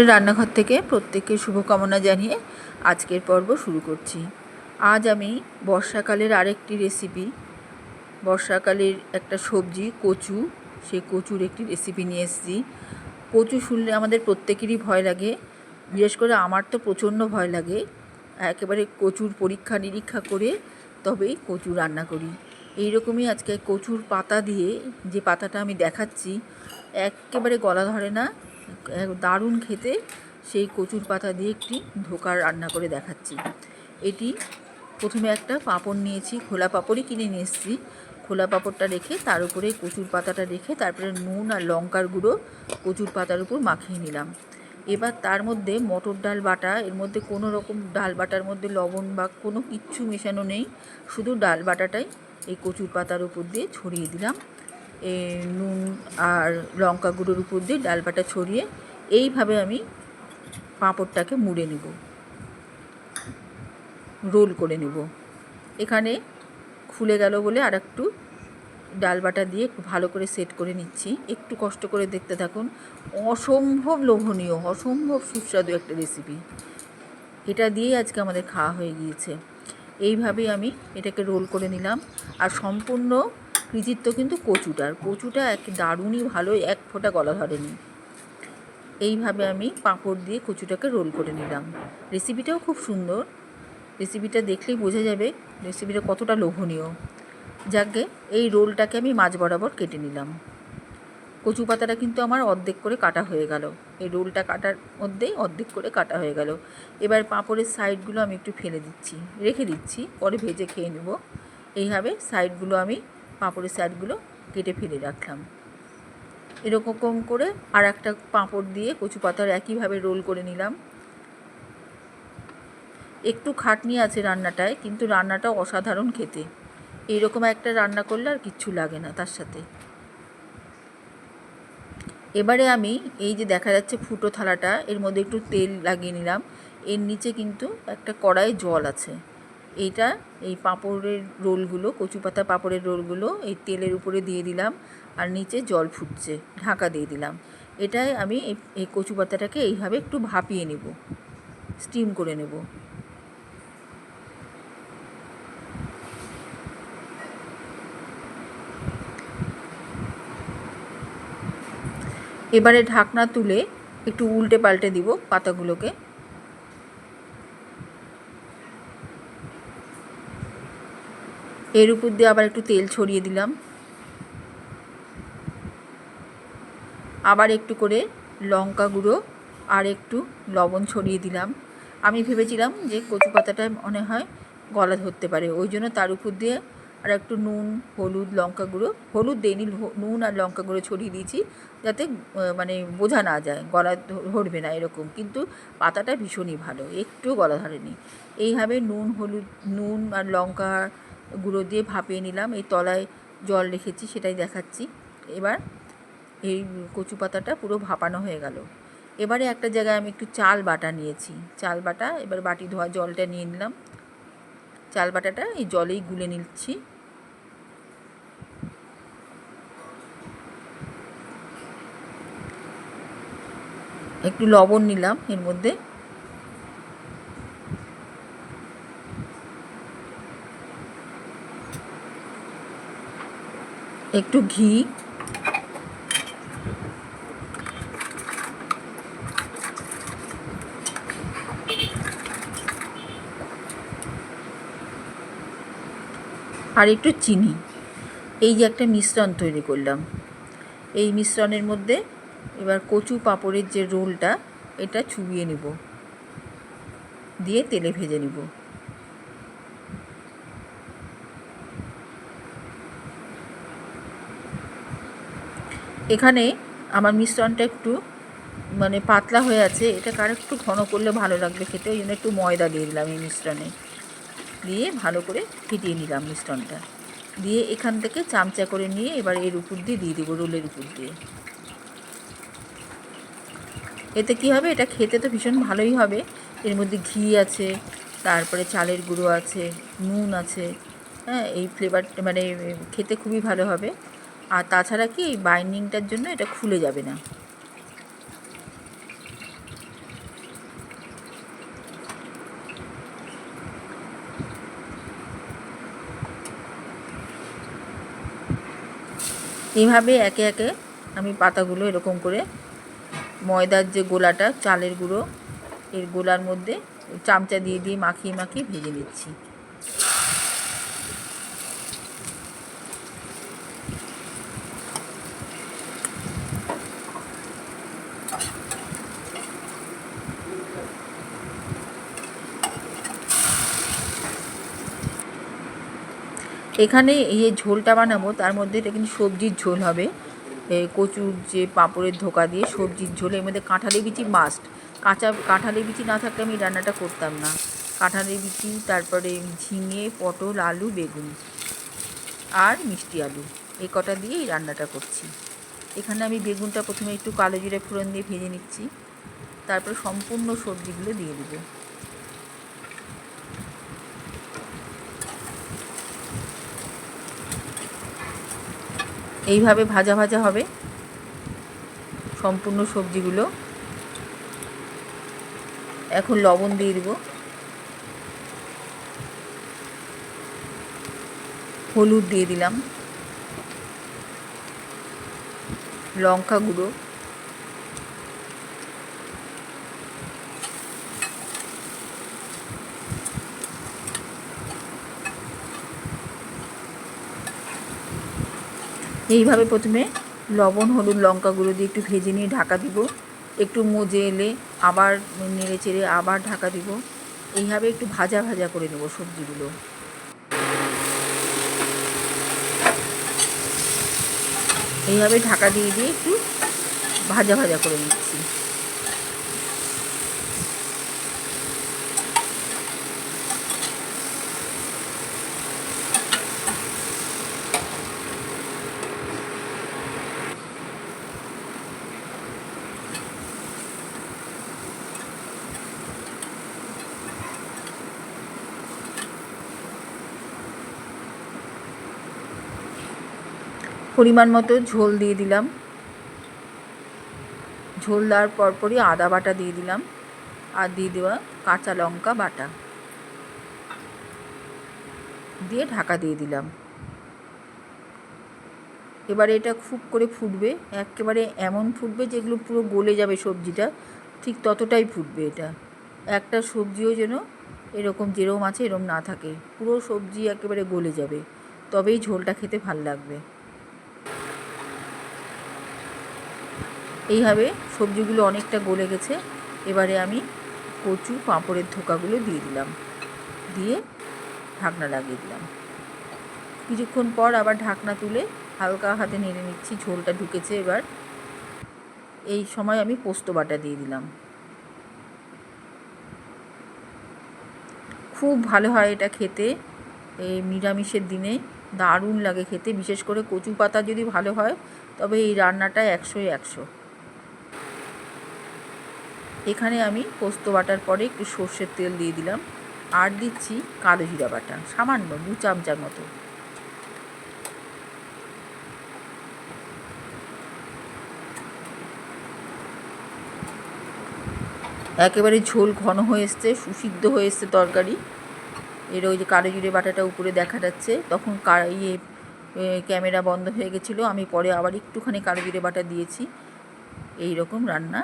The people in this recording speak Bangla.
রান্নাঘর থেকে প্রত্যেককে শুভকামনা জানিয়ে আজকের পর্ব শুরু করছি। আজ আমি বর্ষাকালের আরেকটি রেসিপি বর্ষাকালের একটা সবজি, কচু, সেই কচুর একটি রেসিপি নিয়ে এসেছি। কচু শুনলে আমাদের প্রত্যেকেরই ভয় লাগে, বিশেষ করে আমার তো প্রচণ্ড ভয় লাগে। একেবারে কচুর পরীক্ষা নিরীক্ষা করে তবেই কচু রান্না করি। এই রকমই আজকে কচুর পাতা দিয়ে যে পাতাটা আমি দেখাচ্ছি, একেবারে গলা ধরে না দারুণ খেতে সেই কচুর পাতা দিয়ে একটি ধোকার রান্না করে দেখাচ্ছি। এটি প্রথমে একটা পাঁপড় নিয়েছি, খোলা পাঁপড়ই কিনে নিয়ে এসেছি। খোলা পাঁপড়টা রেখে তার উপরে কচুর পাতাটা রেখে তারপরে নুন আর লঙ্কার গুঁড়ো কচুর পাতার উপর মাখিয়ে নিলাম। এবার তার মধ্যে মটর ডাল বাটা, এর মধ্যে কোনো রকম ডাল বাটার মধ্যে লবণ বা কোনো কিচ্ছু মেশানো নেই, শুধু ডাল বাটাটাই এই কচুর পাতার উপর দিয়ে ছড়িয়ে দিলাম। নুন আর লঙ্কা গুঁড়োর উপর দিয়ে ডাল বাটা ছড়িয়ে এইভাবে আমি পাঁপড়টাকে মুড়ে নেব। রোল করে নেব। এখানে খুলে গেল বলে আর একটু ডাল বাটা দিয়ে একটু ভালো করে সেট করে নিচ্ছি। একটু কষ্ট করে দেখতে থাকুন, অসম্ভব লোভনীয়, অসম্ভব সুস্বাদু একটা রেসিপি এটা দিয়েই আজকে আমাদের খাওয়া হয়ে গিয়েছে। এইভাবেই আমি এটাকে রোল করে নিলাম। আর সম্পূর্ণ কৃতিত্ব কিন্তু কচুটার। কচুটা এক দারুণই ভালো, এক ফোঁটা গলা ধরেনি। এইভাবে আমি পাঁপড় দিয়ে কচুটাকে রোল করে নিলাম। রেসিপিটাও খুব সুন্দর। রেসিপিটা দেখলেই বোঝা যাবে রেসিপিটা কতটা লোভনীয়। যাকে এই রোলটাকে আমি মাঝ বরাবর কেটে নিলাম। কচু পাতাটা কিন্তু আমার অর্ধেক করে কাটা হয়ে গেল। এই রোলটা কাটার মধ্যেই অর্ধেক করে কাটা হয়ে গেল। এবার পাঁপড়ের সাইডগুলো আমি একটু ফেলে দিচ্ছি, রেখে দিচ্ছি। পরে ভেজে খেয়ে নেব। এইভাবে সাইডগুলো আমি পাঁপড়ের সাইডগুলো কেটে ফেলে রাখলাম। এরকম করে আর একটা পাঁপড় দিয়ে কচু পাতার একইভাবে রোল করে নিলাম। একটু খাটনি আছে রান্নাটায়, কিন্তু রান্নাটা অসাধারণ খেতে। এইরকম একটা রান্না করলে আর কিচ্ছু লাগে না তার সাথে। এবারে আমি এই যে দেখা যাচ্ছে ফুটো থালাটা, এর মধ্যে একটু তেল লাগিয়ে নিলাম। এর নিচে কিন্তু একটা কড়াই জল আছে। এইটা, এই পাঁপড়ের রোলগুলো, কচু পাতা পাঁপড়ের রোলগুলো এই তেলের উপরে দিয়ে দিলাম আর নিচে জল ফুটছে, ঢাকা দিয়ে দিলাম। এটাই আমি এই কচু পাতাটাকে এইভাবে একটু ভাপিয়ে নেব, স্টিম করে নেব। এবারে ঢাকনা তুলে একটু উল্টে পাল্টে দিব পাতাগুলোকে। এর উপর দিয়ে আবার একটু তেল ছড়িয়ে দিলাম। আবার একটু করে লঙ্কা গুঁড়ো আর একটু লবণ ছড়িয়ে দিলাম। আমি ভেবেছিলাম যে কচু পাতাটা মনে হয় গলা ধরতে পারে। ওই জন্য তার উপর দিয়ে আর একটু নুন, হলুদ, লঙ্কা গুঁড়ো, হলুদ দেয়নি নুন আর লঙ্কা গুঁড়ো ছড়িয়ে দিয়েছি যাতে মানে বোঝা না যায়, গলা ধরবে না এরকম। কিন্তু পাতাটা ভীষণই ভালো একটু গলা ধরেনি। এইভাবে নুন, হলুদ, নুন আর লঙ্কা গুঁড়ো দিয়ে ভাপিয়ে নিলাম। এই তলায় জল রেখেছি, সেটাই দেখাচ্ছি। এবার এই কচু পাতাটা পুরো ভাপানো হয়ে গেল। এবারে একটা জায়গায় আমি একটু চাল বাটা নিয়েছি। চাল বাটা, এবার বাটি ধোয়া জলটা নিয়ে নিলাম। চাল বাটাটা এই জলেই গুলে নিচ্ছি। একটু লবণ নিলাম এর মধ্যে। একটু ঘি। আর একটু চিনি। এই যে একটা মিশ্রণ তৈরি করলাম। এই মিশ্রণের মধ্যে এবার কচু পাঁপড়ের যে রোলটা, এটা চুবিয়ে নেব। দিয়ে তেলে ভেজে নেব। এখানে আমার মিশ্রণটা একটু মানে পাতলা হয়ে আছে। এটাকে আর একটু ঘন করলে ভালো লাগবে খেতে। ওই জন্য একটু ময়দা দিয়ে দিলাম এই মিশ্রণে। দিয়ে ভালো করে ফিটিয়ে নিলাম মিশ্রণটা। দিয়ে এখান থেকে চামচা করে নিয়ে এবার এর উপর দিয়ে দিয়ে দেবো রোলের উপর দিয়ে। এতে কি হবে? এটা খেতে তো ভীষণ ভালোই হবে। এর মধ্যে ঘি আছে, তারপরে চালের গুঁড়ো আছে, নুন আছে। হ্যাঁ এই ফ্লেভার মানে খেতে খুবই ভালো হবে। আর তাছাড়া কি এই বাইন্ডিংটার জন্য এটা খুলে যাবে না। এইভাবে একে একে আমি পাতাগুলো এরকম করে ময়দার যে গোলাটা, চালের গুঁড়ো, এর গোলার মধ্যে চামচা দিয়ে দিয়ে মাখিয়ে মাখিয়ে ভেজে নিচ্ছি। এখানে এই ঝোলটা বানাবো, তার মধ্যে এটা কিন্তু সবজির ঝোল হবে। কচুর যে পাঁপড়ের ধোকা দিয়ে সবজির ঝোল, এর মধ্যে কাঁঠালি বিচি মাস্ট কাঁচা, কাঁঠালি বিচি না থাকলে আমি রান্নাটা করতাম না। কাঁঠালি বিচি তারপরে ঝিঙে, পটল, আলু, বেগুন আর মিষ্টি আলু, এই কটা দিয়ে এই রান্নাটা করছি। এখানে আমি বেগুনটা প্রথমে একটু কালো জিরে ফোড়ন দিয়ে ভেজে নিচ্ছি। তারপরে সম্পূর্ণ সবজিগুলো দিয়ে দেবো। এইভাবে ভাজা ভাজা হবে। সম্পূর্ণ সবজিগুলো। এখন লবণ দিয়ে দেব। হলুদ দিয়ে দিলাম। লঙ্কা গুঁড়ো। এইভাবে প্রথমে লবণ, হলুদ লঙ্কাগুলো দিয়ে একটু ভেজে নিয়ে ঢাকা দিব। একটু মজে এলে আবার নেড়ে চেড়ে আবার ঢাকা দিব। এইভাবে একটু ভাজা ভাজা করে নেব সবজিগুলো। এইভাবে ঢাকা দিয়ে দিয়ে একটু ভাজা ভাজা করে নিচ্ছি। পরিমাণ মতো ঝোল দিয়ে দিলাম। ঝোল দেওয়ার পরপরই আদা বাটা দিয়ে দিলাম আর দিয়ে দেওয়া কাঁচা লঙ্কা বাটা। দিয়ে ঢাকা দিয়ে দিলাম। এবারে এটা খুব করে ফুটবে, একেবারে এমন ফুটবে যেগুলো পুরো গলে যাবে সবজিটা, ঠিক ততটাই ফুটবে এটা। একটা সবজিও যেন এরকম যেরকম আছে এরকম না থাকে, পুরো সবজি একেবারে গলে যাবে, তবেই ঝোলটা খেতে ভালো লাগবে। এইভাবে সবজিগুলো অনেকটা গলে গেছে। এবারে আমি কচু, পাঁপড়ের ধোকাগুলো দিয়ে দিলাম। দিয়ে ঢাকনা লাগিয়ে দিলাম। কিছুক্ষণ পর আবার ঢাকনা তুলে হালকা হাতে নেড়ে নিচ্ছি, ঝোলটা ঢুকেছে এবার। এই সময় আমি পোস্ত বাটা দিয়ে দিলাম। খুব ভালো হয় এটা খেতে। এই নিরামিষের দিনে দারুণ লাগে খেতে। বিশেষ করে কচু পাতা যদি ভালো হয়, তবে এই রান্নাটা একশোই একশো। এখানে আমি পোস্ত বাটার পরে একটু সর্ষের তেল দিয়ে দিলাম। আর দিচ্ছি কালো জিরা বাটা, সামান্য দু চামচার মতো। একেবারে ঝোল ঘন হয়ে এসছে, সুসিদ্ধ হয়ে এসছে তরকারি। এর ওই যে কালো জিরে বাটাটা উপরে দেখা যাচ্ছে, তখন ইয়ে ক্যামেরা বন্ধ হয়ে গেছিল, আমি পরে আবার একটুখানি কালো জিরে বাটা দিয়েছি। এই রকম রান্না